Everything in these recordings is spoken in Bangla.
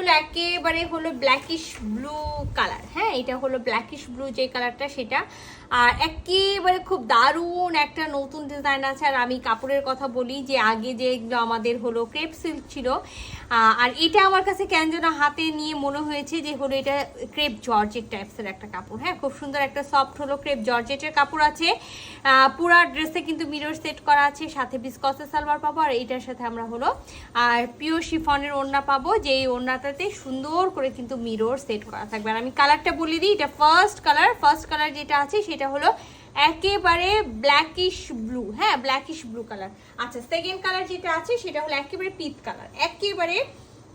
হলো একেবারে হলো ব্ল্যাকিশ ব্লু কালার হ্যাঁ এটা হলো ব্ল্যাকিশ ব্লু যে কালারটা সেটা। আর একেবারে খুব দারুণ একটা নতুন ডিজাইন আছে। আর আমি কাপড়ের কথা বলি যে আগে যেগুলো আমাদের হলো ক্রেপ সিল্ক ছিল আর এটা আমার কাছে কেন যেন হাতে নিয়ে মনে হয়েছে যে হলো এটা ক্রেপ জর্জেট টাইপসের একটা কাপড়। হ্যাঁ খুব সুন্দর একটা সফট হলো ক্রেপ জর্জেটের কাপড় আছে। পুরা ড্রেসে কিন্তু মিরর সেট করা আছে, সাথে বিস্কসের সালোয়ার পাবো। আর এটার সাথে আমরা হলো, আর পিওর শিফনের ওড়না পাবো। যে এই ওড়নাটাতে সুন্দর করে কিন্তু মিরর সেট করা থাকবে। আর আমি কালারটা বলে দিই, এটা ফার্স্ট কালার ফার্স্ট কালার যেটা আছে সেটা হলো একেবারে ব্ল্যাকিশ ব্লু হ্যাঁ ব্ল্যাকিশ ব্লু কালার আচ্ছা সেকেন্ড কালার যেটা আছে সেটা হলো একেবারে পিত কালার একেবারে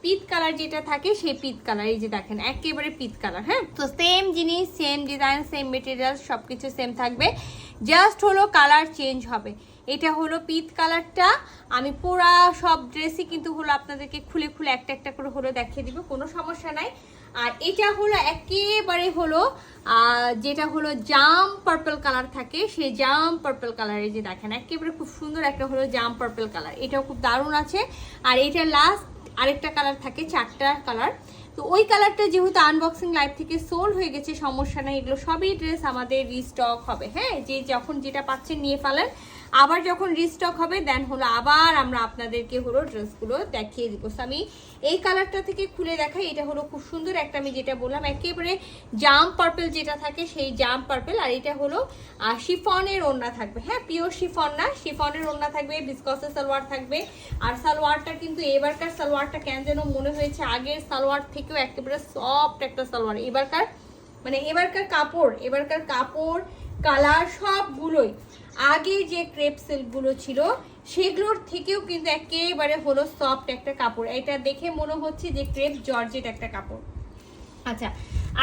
পিত কালার যেটা থাকে সেই পিত কালার এই যে দেখেন, একেবারে পিত কালার হ্যাঁ। তো সেম জিনিস সেম ডিজাইন সেম মেটেরিয়াল সব কিছু সেম থাকবে। জাস্ট হলো কালার চেঞ্জ হবে। এটা হলো পিত কালারটা। আমি পুরা সব ড্রেসই কিন্তু হলো আপনাদেরকে খুলে খুলে একটা একটা করে হলো দেখিয়ে দিব, কোনো সমস্যা নাই। আর এটা হলো একেবারে হলো যেটা হলো জাম পার্পল কালার থাকে, সেই জাম পার্পল কালারে যে দেখেন, একেবারে খুব সুন্দর একটা হলো জাম পার্পল কালার এটাও খুব দারুণ আছে। আর এটা লাস্ট আরেকটা কালার থাকে, চারটা কালার তো ওই কালারটা যেহেতু আনবক্সিং লাইভ থেকে সোল হয়ে গেছে, সমস্যা নাই, এগুলো সবই ড্রেস আমাদের রিস্টক হবে হ্যাঁ? যে যখন যেটা পাচ্ছেন নিয়ে ফেলেন, আবার যখন রিস্টক হবে দেন হলো আবার আমরা আপনাদেরকে হলো ড্রেসগুলো দেখিয়ে দিব। আমি এই কালারটা থেকে খুলে দেখাই, এটা হলো খুব সুন্দর একটা, আমি যেটা বললাম, একেবারে জাম পার্পল যেটা থাকে, সেই জাম পার্পল আর এটা হলো শিফনের ওড়না থাকবে হ্যাঁ? পিওর শিফন না শিফনের ওড়না থাকবে বিস্কসের সালোয়ার থাকবে, আর সালোয়ারটা কিন্তু এবারকার সালোয়ারটা কেন যেন মনে হয়েছে, আগের সালোয়ার থেকেও একেবারে সফট একটা সালোয়ার। এবারকার মানে এবারকার কাপড় এবারকার কাপড় কালার সবগুলোই। আগে যে ক্রেপ সিল্কগুলো ছিল, সেগুলোর থেকেও কিন্তু একেবারে হলো সফট একটা কাপড়। এটা দেখে মনে হচ্ছে যে ক্রেপ জর্জেট একটা কাপড়। আচ্ছা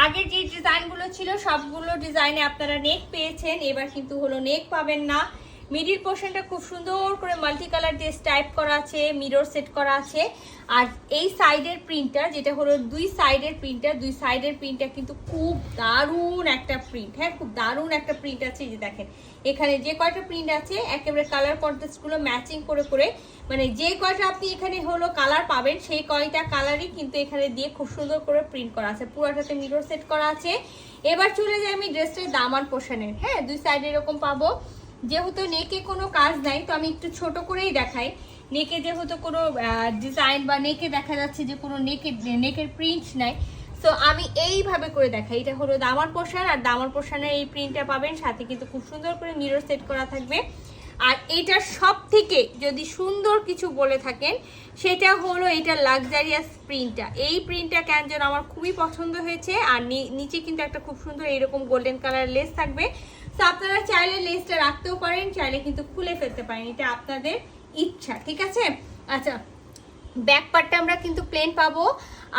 আগের যে ডিজাইনগুলো ছিল, সবগুলো ডিজাইনে আপনারা নেক পেয়েছেন। এবার কিন্তু হলো নেক পাবেন না। মিডিল পোর্শনটা খুব সুন্দর করে মাল্টি কালার দিয়ে স্টাইপ করা আছে মিরর সেট করা আছে। আর এই সাইডের প্রিন্টটা যেটা হলো দুই সাইডের প্রিন্টটা দুই সাইডের প্রিন্টটা কিন্তু খুব দারুণ একটা প্রিন্ট হ্যাঁ খুব দারুণ একটা প্রিন্ট আছে যে দেখেন। এখানে যে কয়টা প্রিন্ট আছে, একেবারে কালার কন্ট্রাস্টগুলো ম্যাচিং করে করে মানে যে কয়টা আপনি এখানে হলো কালার পাবেন, সেই কয়টা কালারই কিন্তু এখানে দিয়ে খুব সুন্দর করে প্রিন্ট করা আছে। পুরোটাতে মিরর সেট করা আছে। এবার চলে যাই আমি ড্রেসটার দামান পোষণের হ্যাঁ দুই সাইডে এরকম পাবো। যেহেতু নেকে কোনো কাজ নাই, তো আমি একটু ছোট করেই দেখাই। নেকে যেহেতু কোনো ডিজাইন বা নেকে দেখা যাচ্ছে যে কোনো নেকের নেকের প্রিন্ট নাই। তো আমি এইভাবে করে দেখাই। এটা হলো দামার পোষণ আর দামার পোষণের এই প্রিন্টটা পাবেন। সাথে কিন্তু খুব সুন্দর করে মিরর সেট করা থাকবে। আর এটার সব থেকে যদি সুন্দর কিছু বলে থাকেন, সেটা হলো এটা লাক্সারিয়াস প্রিন্টটা এই প্রিন্টটা কেন যেন আমার খুবই পছন্দ হয়েছে। আর নিচে কিন্তু একটা খুব সুন্দর এরকম গোল্ডেন কালার লেস থাকবে। আপনারা চাইলে লেসটা রাখতেও পারেন, চাইলে কিন্তু খুলে ফেলতে পারেন, এটা আপনাদের ইচ্ছা, ঠিক আছে? আচ্ছা ব্যাক পার্টটা আমরা কিন্তু প্লেন পাবো।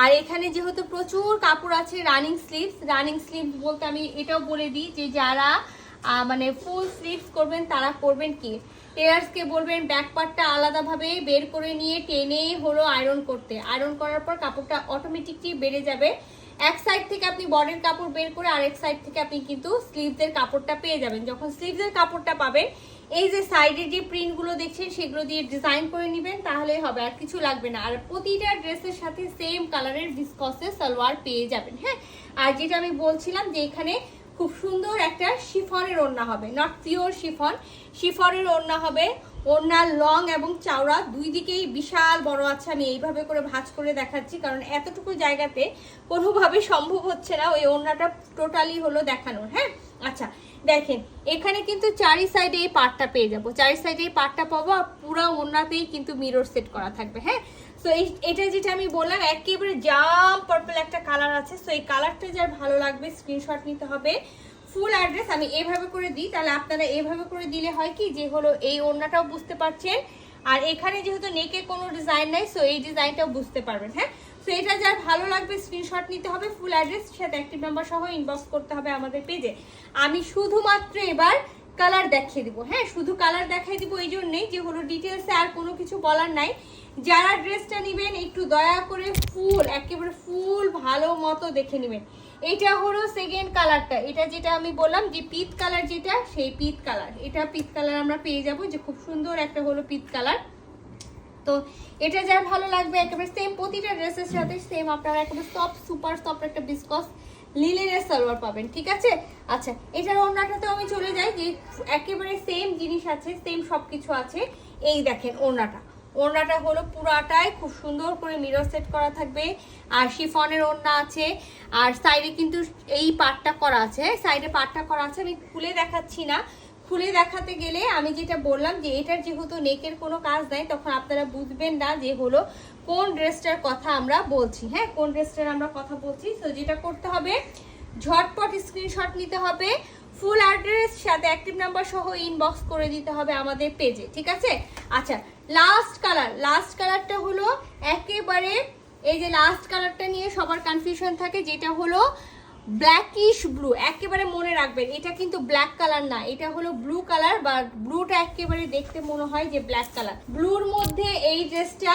আর এখানে যেহেতু প্রচুর কাপড় আছে রানিং স্লিভস রানিং স্লিভস বলতে আমি এটাও বলে দিই যে যারা মানে ফুল স্লিভস করবেন, তারা করবেন কি? টেলার্সকে বলবেন ব্যাক পার্টটা আলাদাভাবে বের করে নিয়ে টেনে হলো আয়রন করতে। আয়রন করার পর কাপড়টা অটোমেটিকলি বেড়ে যাবে। এক সাইড থেকে আপনি বডির কাপড় বের করে আরেক সাইড থেকে আপনি কিন্তু স্লিভসের কাপড়টা পেয়ে যাবেন। যখন স্লিভসের কাপড়টা পাবেন, এই যে সাইডে যে প্রিন্টগুলো দেখছেন, সেগুলো দিয়ে ডিজাইন করে নেবেন, তাহলেই হবে, আর কিছু লাগবে না। আর প্রতিটা ড্রেসের সাথে সেম কালারের ভিসকসের সালোয়ার পেয়ে যাবেন হ্যাঁ? আর যেটা আমি বলছিলাম যে এখানে খুব সুন্দর একটা শিফনের ওড়না হবে নট পিওর শিফন। শিফনের ওড়না হবে ওড়নার লং এবং চওড়া দুই দিকেই বিশাল বড় আছে। আমি এইভাবে করে ভাঁজ করে দেখাচ্ছি, কারণ এতটুকু জায়গাতে কোনোভাবে সম্ভব হচ্ছে না ওই ওড়নাটা টোটালি হলো দেখানোর হ্যাঁ? আচ্ছা দেখেন, এখানে কিন্তু চারি সাইডে এই পার্টটা পেয়ে যাব। চারি সাইডে এই পার্টটা পাবো আর পুরো ওড়নাতেই কিন্তু মিরর সেট করা থাকবে হ্যাঁ? সো এই, এটা যেটা আমি বললাম, একেবারে জাম পার্পল একটা কালার আছে। সো এই কালারটা যার ভালো লাগবে স্ক্রিনশট নিতে হবে। ফুল অ্যাড্রেস আমি এইভাবে করে দিই, তাহলে আপনারা এইভাবে করে দিলে হয় কি যে হলো এই ওড়নাটাও বুঝতে পারছেন। আর এখানে যেহেতু নেকে কোনো ডিজাইন নাই সো এই ডিজাইনটাও বুঝতে পারবেন হ্যাঁ? সো এটা যার ভালো লাগবে স্ক্রিনশট নিতে হবে ফুল অ্যাড্রেস সাথে অ্যাক্টিভ নাম্বার সহ ইনবক্স করতে হবে আমাদের পেজে আমি শুধুমাত্র এবার কালার দেখিয়ে দিব হ্যাঁ? শুধু কালার দেখাই দিব এই জন্যেই যে হলো ডিটেলসে আর কোনো কিছু বলার নাই। যারা ড্রেসটা নেবেন, একটু দয়া করে ফুল একেবারে ফুল ভালো মতো দেখে নেবেন এটা হলো সেকেন্ড কালারটা এটা যেটা আমি বললাম যে পিত কালার যেটা, সেই পিত কালার এটা পিত কালার আমরা পেয়ে যাব যে খুব সুন্দর একটা হলো পিত কালার তো এটা যার ভালো লাগবে একেবারে সেম প্রতিটা ড্রেসের সাথে সেম আপনারা একেবারে সফট সুপার সফট একটা বিসকস লিলেনের সালোয়ার পাবেন, ঠিক আছে? আচ্ছা এটার ওড়নাটাতেও আমি চলে যাই যে একেবারে সেম জিনিস আছে সেম সব কিছু আছে। এই দেখেন ওড়নাটা। ওড়নাটা হলো পুরাটাই খুব সুন্দর করে মিরর সেট করা থাকবে। আর শিফনের ওড়না আছে। আর সাইডে কিন্তু এই পাটটা করা আছে। সাইডে পাটটা করা আছে, আমি খুলে দেখাচ্ছি না। খুলে দেখাতে গেলে আমি যেটা বললাম যে এটার যেহেতু নেকের কোনো কাজ নাই, তখন আপনারা বুঝবেন না যে হলো কোন ড্রেসটার কথা আমরা বলছি। হ্যাঁ কোন ড্রেসটার আমরা কথা বলছি। তো যেটা করতে হবে, ঝটপট স্ক্রিনশট নিতে হবে। ফুল অ্যাড্রেস সাথে অ্যাক্টিভ নাম্বার সহ ইনবক্স করে দিতে হবে আমাদের পেজে ঠিক আছে? আচ্ছা লাস্ট কালার লাস্ট কালারটা হলো একেবারে, এই যে লাস্ট কালারটা নিয়ে সবার কনফিউশন থাকে, যেটা হলো ব্ল্যাকিশ ব্লু একেবারে মনে রাখবেন, এটা কিন্তু ব্ল্যাক কালার না, এটা হলো ব্লু কালার বা ব্লুটা একেবারে দেখতে মনে হয় যে ব্ল্যাক কালার ব্লুর মধ্যে এই ড্রেসটা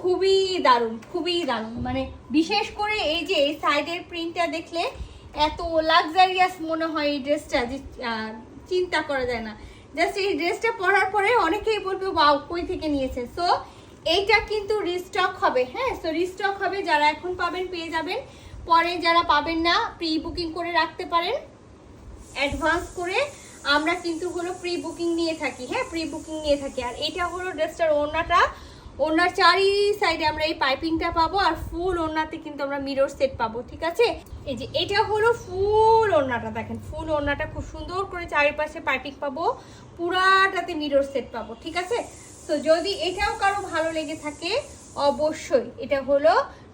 খুবই দারুণ খুবই দারুণ মানে বিশেষ করে এই যে এই সাইডের প্রিন্টটা দেখলে এত লাক্সারিয়াস মনে হয় এই ড্রেসটা যে চিন্তা করা যায় না। জাস্ট এই ড্রেসটা পরার পরে অনেকেই বলবে ওয়াও কই থেকে নিয়েছে? সো এইটা কিন্তু রিস্টক হবে হ্যাঁ? সো রিস্টক হবে, যারা এখন পাবেন, পেয়ে যাবেন। পরে যারা পাবেন না প্রি বুকিং করে রাখতে পারেন। অ্যাডভান্স করে আমরা কিন্তু হলো প্রি বুকিং নিয়ে থাকি হ্যাঁ? প্রি বুকিং নিয়ে থাকি। আর এটা হলো ড্রেসটার ওড়নাটা ওড়নার চারি সাইডে আমরা এই পাইপিংটা পাবো আর ফুল ওড়নাতে কিন্তু আমরা মিরর সেট পাবো, ঠিক আছে? এই যে এটা হলো ফুল ওড়নাটা, দেখেন ফুল ওড়নাটা খুব সুন্দর করে চারিপাশে পাইপিং পাবো, পুরাটাতে মিরর সেট পাবো, ঠিক আছে? তো যদি এটাও কারও ভালো লেগে থাকে, অবশ্যই এটা হলো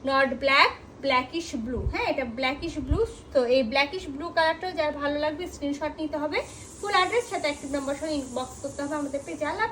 নট ব্ল্যাক ব্ল্যাকিশ ব্লু হ্যাঁ? এটা ব্ল্যাকিশ ব্লু তো এই ব্ল্যাকিশ ব্লু কালারটাও যার ভালো লাগবে স্ক্রিনশট নিতে হবে। ফুল অ্যাড্রেস সাথে অ্যাক্টিভ নাম্বার সহ ইনবক্স করতে হবে আমাদের পেজে। আল্লাহ